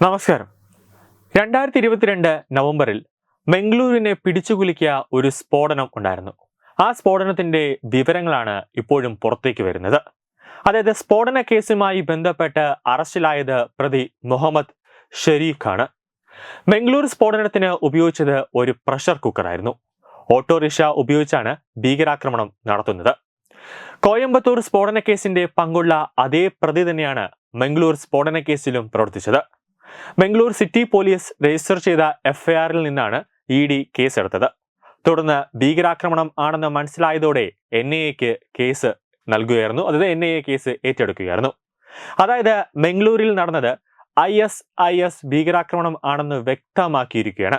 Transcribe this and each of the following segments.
നമസ്കാരം. രണ്ടായിരത്തി ഇരുപത്തിരണ്ട് നവംബറിൽ മംഗളൂരിനെ പിടിച്ചുകുലിക്കിയ ഒരു സ്ഫോടനം ഉണ്ടായിരുന്നു. ആ സ്ഫോടനത്തിന്റെ വിവരങ്ങളാണ് ഇപ്പോഴും പുറത്തേക്ക് വരുന്നത്. അതായത് സ്ഫോടന കേസുമായി ബന്ധപ്പെട്ട് അറസ്റ്റിലായത് പ്രതി മുഹമ്മദ് ഷെരീഖാണ്. ബംഗളൂർ സ്ഫോടനത്തിന് ഉപയോഗിച്ചത് ഒരു പ്രഷർ കുക്കറായിരുന്നു. ഓട്ടോറിക്ഷ ഉപയോഗിച്ചാണ് ഭീകരാക്രമണം നടത്തുന്നത്. കോയമ്പത്തൂർ സ്ഫോടന കേസിന്റെ പങ്കുള്ള അതേ പ്രതി തന്നെയാണ് ബംഗളൂർ സ്ഫോടന കേസിലും പ്രവർത്തിച്ചത്. മംഗളൂർ സിറ്റി പോലീസ് രജിസ്റ്റർ ചെയ്ത എഫ്ഐആറിൽ നിന്നാണ് ഇ ഡി കേസെടുത്തത്. തുടർന്ന് ഭീകരാക്രമണം ആണെന്ന് മനസ്സിലായതോടെ എൻ ഐ എക്ക് കേസ് നൽകുകയായിരുന്നു. അതായത് എൻ ഐ എ കേസ് ഏറ്റെടുക്കുകയായിരുന്നു. അതായത് ബംഗളൂരിൽ നടന്നത് ഐ എസ് ഐ എസ് ഭീകരാക്രമണം ആണെന്ന് വ്യക്തമാക്കിയിരിക്കുകയാണ്.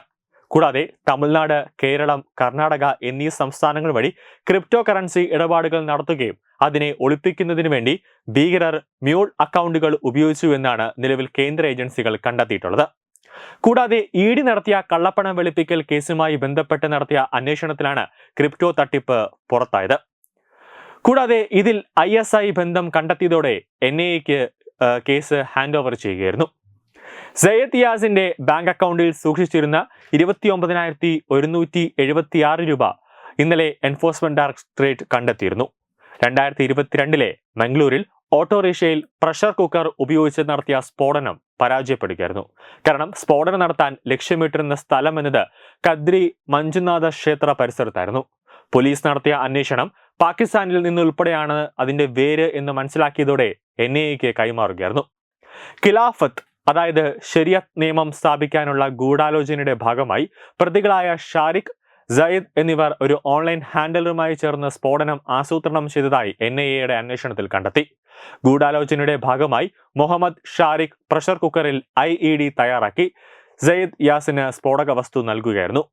കൂടാതെ തമിഴ്നാട് കേരളം കർണാടക എന്നീ സംസ്ഥാനങ്ങൾ വഴി ക്രിപ്റ്റോ കറൻസി ഇടപാടുകൾ നടത്തുകയും അതിനെ ഒളിപ്പിക്കുന്നതിന് വേണ്ടി ഭീകരർ മ്യൂൾ അക്കൗണ്ടുകൾ ഉപയോഗിച്ചു എന്നാണ് നിലവിൽ കേന്ദ്ര ഏജൻസികൾ കണ്ടെത്തിയിട്ടുള്ളത്. കൂടാതെ ഇ ഡി നടത്തിയ കള്ളപ്പണം വെളുപ്പിക്കൽ കേസുമായി ബന്ധപ്പെട്ട് നടത്തിയ അന്വേഷണത്തിലാണ് ക്രിപ്റ്റോ തട്ടിപ്പ് പുറത്തായത്. കൂടാതെ ഇതിൽ ഐ എസ് ഐ ബന്ധം കണ്ടെത്തിയതോടെ എൻ ഐ എക്ക് കേസ് ഹാൻഡ് ഓവർ ചെയ്യുകയായിരുന്നു. സയ്യദ് യാസിന്റെ ബാങ്ക് അക്കൗണ്ടിൽ സൂക്ഷിച്ചിരുന്ന ഇരുപത്തി ഒമ്പതിനായിരത്തി ഒരുന്നൂറ്റി എഴുപത്തി ആറ് രൂപ ഇന്നലെ എൻഫോഴ്സ്മെന്റ് ഡയറക്ടറേറ്റ് കണ്ടെത്തിയിരുന്നു. രണ്ടായിരത്തി ഇരുപത്തിരണ്ടിലെ മംഗളൂരിൽ ഓട്ടോറിക്ഷയിൽ പ്രഷർ കുക്കർ ഉപയോഗിച്ച് നടത്തിയ സ്ഫോടനം പരാജയപ്പെടുകയായിരുന്നു. കാരണം സ്ഫോടനം നടത്താൻ ലക്ഷ്യമിട്ടിരുന്ന സ്ഥലം എന്നത് കദ്രി മഞ്ജുനാഥ ക്ഷേത്ര പരിസരത്തായിരുന്നു. പോലീസ് നടത്തിയ അന്വേഷണം പാകിസ്ഥാനിൽ നിന്നുൾപ്പെടെയാണ് അതിന്റെ വേര് എന്ന് മനസ്സിലാക്കിയതോടെ എൻ ഐ എക്ക് കൈമാറുകയായിരുന്നു. ഖിലാഫത്ത് അതായത് ശരിയത് നിയമം സ്ഥാപിക്കാനുള്ള ഗൂഢാലോചനയുടെ ഭാഗമായി പ്രതികളായ ഷാരിഖ് സയ്യിദ് എന്നിവർ ഒരു ഓൺലൈൻ ഹാൻഡലറുമായി ചേർന്ന് സ്ഫോടനം ആസൂത്രണം ചെയ്തതായി എൻ ഐ എയുടെ അന്വേഷണത്തിൽ കണ്ടെത്തി. ഗൂഢാലോചനയുടെ ഭാഗമായി മുഹമ്മദ് ഷാരിഖ് പ്രഷർ കുക്കറിൽ ഐ ഇ ഡി തയ്യാറാക്കി സയ്യിദ് യാസിന് സ്ഫോടക വസ്തു നൽകുകയായിരുന്നു.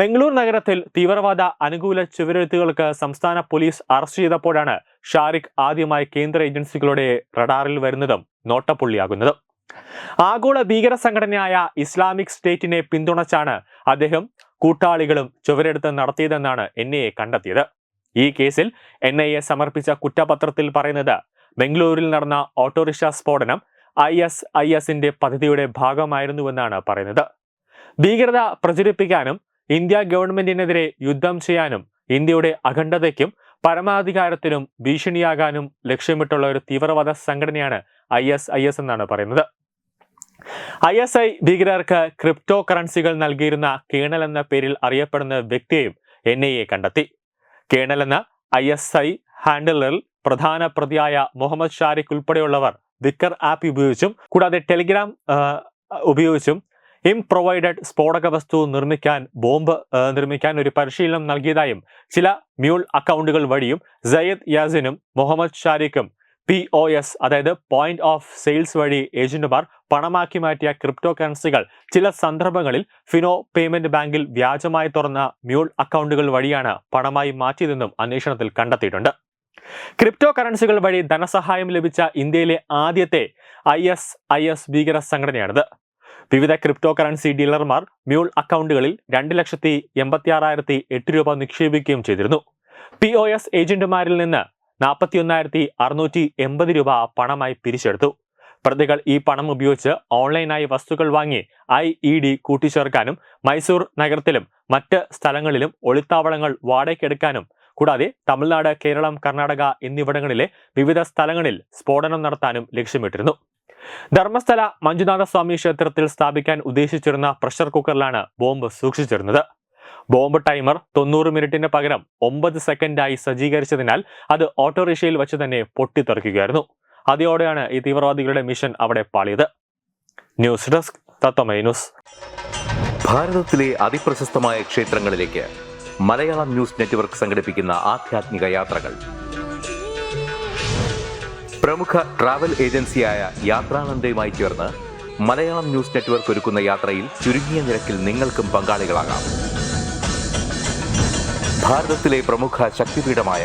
ബംഗളൂർ നഗരത്തിൽ തീവ്രവാദ അനുകൂല ചുവരെഴുത്തുകൾക്ക് സംസ്ഥാന പോലീസ് അറസ്റ്റ് ചെയ്തപ്പോഴാണ് ഷാരിഖ് ആദ്യമായി കേന്ദ്ര ഏജൻസികളുടെ റഡാറിൽ വരുന്നതും നോട്ടപ്പുള്ളിയാകുന്നതും. ആഗോള ഭീകര സംഘടനയായ ഇസ്ലാമിക് സ്റ്റേറ്റിനെ പിന്തുണച്ചാണ് അദ്ദേഹം കൂട്ടാളികളും ചുവരെടുത്ത് നടത്തിയതെന്നാണ് എൻ ഐ എ കണ്ടെത്തിയത്. ഈ കേസിൽ എൻ ഐ എ സമർപ്പിച്ച കുറ്റപത്രത്തിൽ പറയുന്നത് ബംഗളൂരിൽ നടന്ന ഓട്ടോറിക്ഷ സ്ഫോടനം ഐ എസ് ഐ എസിന്റെ പദ്ധതിയുടെ ഭാഗമായിരുന്നുവെന്നാണ് പറയുന്നത്. ഭീകരത പ്രചരിപ്പിക്കാനും ഇന്ത്യ ഗവൺമെന്റിനെതിരെ യുദ്ധം ചെയ്യാനും ഇന്ത്യയുടെ അഖണ്ഡതയ്ക്കും പരമാധികാരത്തിനും ഭീഷണിയാകാനും ലക്ഷ്യമിട്ടുള്ള ഒരു തീവ്രവാദ സംഘടനയാണ് ഐ എസ് ഐ എസ് എന്നാണ് പറയുന്നത്. ഐ എസ് ഐ ഭീകരർക്ക് ക്രിപ്റ്റോ കറൻസികൾ നൽകിയിരുന്ന കേണൽ എന്ന പേരിൽ അറിയപ്പെടുന്ന വ്യക്തിയെയും എൻ ഐ എ കണ്ടെത്തി. കേണൽ എന്ന ഐ എസ് ഐ ഹാൻഡിലറിൽ പ്രധാന പ്രതിയായ മുഹമ്മദ് ഷാരിഖ് ഉൾപ്പെടെയുള്ളവർ വിക്കർ ആപ്പ് ഉപയോഗിച്ചും കൂടാതെ ടെലിഗ്രാം ഉപയോഗിച്ചും ഇംപ്രൊവൈഡഡ് സ്ഫോടക വസ്തു നിർമ്മിക്കാൻ ബോംബ് നിർമ്മിക്കാൻ ഒരു പരിശീലനം നൽകിയതായും ചില മ്യൂൾ അക്കൗണ്ടുകൾ വഴിയും സയ്യദ് യാസിനും മുഹമ്മദ് ഷാരിഖും പി ഒ എസ് അതായത് പോയിന്റ് ഓഫ് സെയിൽസ് വഴി ഏജന്റുമാർ പണമാക്കി മാറ്റിയ ക്രിപ്റ്റോ കറൻസികൾ ചില സന്ദർഭങ്ങളിൽ ഫിനോ പേയ്മെന്റ് ബാങ്കിൽ വ്യാജമായി തുറന്ന മ്യൂൾ അക്കൗണ്ടുകൾ വഴിയാണ് പണമായി മാറ്റിയതെന്നും അന്വേഷണത്തിൽ കണ്ടെത്തിയിട്ടുണ്ട്. ക്രിപ്റ്റോ കറൻസികൾ വഴി ധനസഹായം ലഭിച്ച ഇന്ത്യയിലെ ആദ്യത്തെ ഐ എസ് ഐ എസ് ഭീകര സംഘടനയാണിത് വിവിധ ക്രിപ്റ്റോ കറൻസി ഡീലർമാർ മ്യൂൾ അക്കൗണ്ടുകളിൽ രണ്ട് ലക്ഷത്തി എൺപത്തി ആറായിരത്തി എട്ട് രൂപ നിക്ഷേപിക്കുകയും ചെയ്തിരുന്നു. പി ഒ എസ് ഏജന്റുമാരിൽ നിന്ന് നാൽപ്പത്തി ഒന്നായിരത്തി അറുന്നൂറ്റി എൺപത് രൂപ പണമായി പിരിച്ചെടുത്തു. പ്രതികൾ ഈ പണം ഉപയോഗിച്ച് ഓൺലൈനായി വസ്തുക്കൾ വാങ്ങി ഐ ഇ ഡി കൂട്ടിച്ചേർക്കാനും മൈസൂർ നഗരത്തിലും മറ്റ് സ്ഥലങ്ങളിലും ഒളിത്താവളങ്ങൾ വാടകയ്ക്കെടുക്കാനും കൂടാതെ തമിഴ്നാട് കേരളം കർണാടക എന്നിവിടങ്ങളിലെ വിവിധ സ്ഥലങ്ങളിൽ സ്ഫോടനം നടത്താനും ലക്ഷ്യമിട്ടിരുന്നു. ധർമ്മസ്ഥല മഞ്ജുനാഥസ്വാമി ക്ഷേത്രത്തിൽ സ്ഥാപിക്കാൻ ഉദ്ദേശിച്ചിരുന്ന പ്രഷർ കുക്കറിലാണ് ബോംബ് സൂക്ഷിച്ചിരുന്നത്. ബോംബ് ടൈമർ തൊണ്ണൂറ് മിനിറ്റിന് പകരം ഒമ്പത് സെക്കൻഡായി സജ്ജീകരിച്ചതിനാൽ അത് ഓട്ടോറിക്ഷയിൽ വെച്ച് തന്നെ പൊട്ടിത്തെറിക്കുകയായിരുന്നു. അതോടെയാണ് ഈ തീവ്രവാദികളുടെ മിഷൻ അവിടെ പാളിയത്. ന്യൂസ് ഡെസ്ക് തത്വമൈ ഭാരതത്തിലെ അതിപ്രശസ്തമായ ക്ഷേത്രങ്ങളിലേക്ക് മലയാളം ന്യൂസ് നെറ്റ്വർക്ക് സംഘടിപ്പിക്കുന്ന ആധ്യാത്മിക യാത്രകൾ. പ്രമുഖ ട്രാവൽ ഏജൻസിയായ യാത്രാനന്ദയുമായി ചേർന്ന് മലയാളം ന്യൂസ് നെറ്റ്വർക്ക് ഒരുക്കുന്ന യാത്രയിൽ ചുരുങ്ങിയ നിരക്കിൽ നിങ്ങൾക്കും പങ്കാളികളാകാം. ഭാരതത്തിലെ പ്രമുഖ ശക്തിപീഠമായ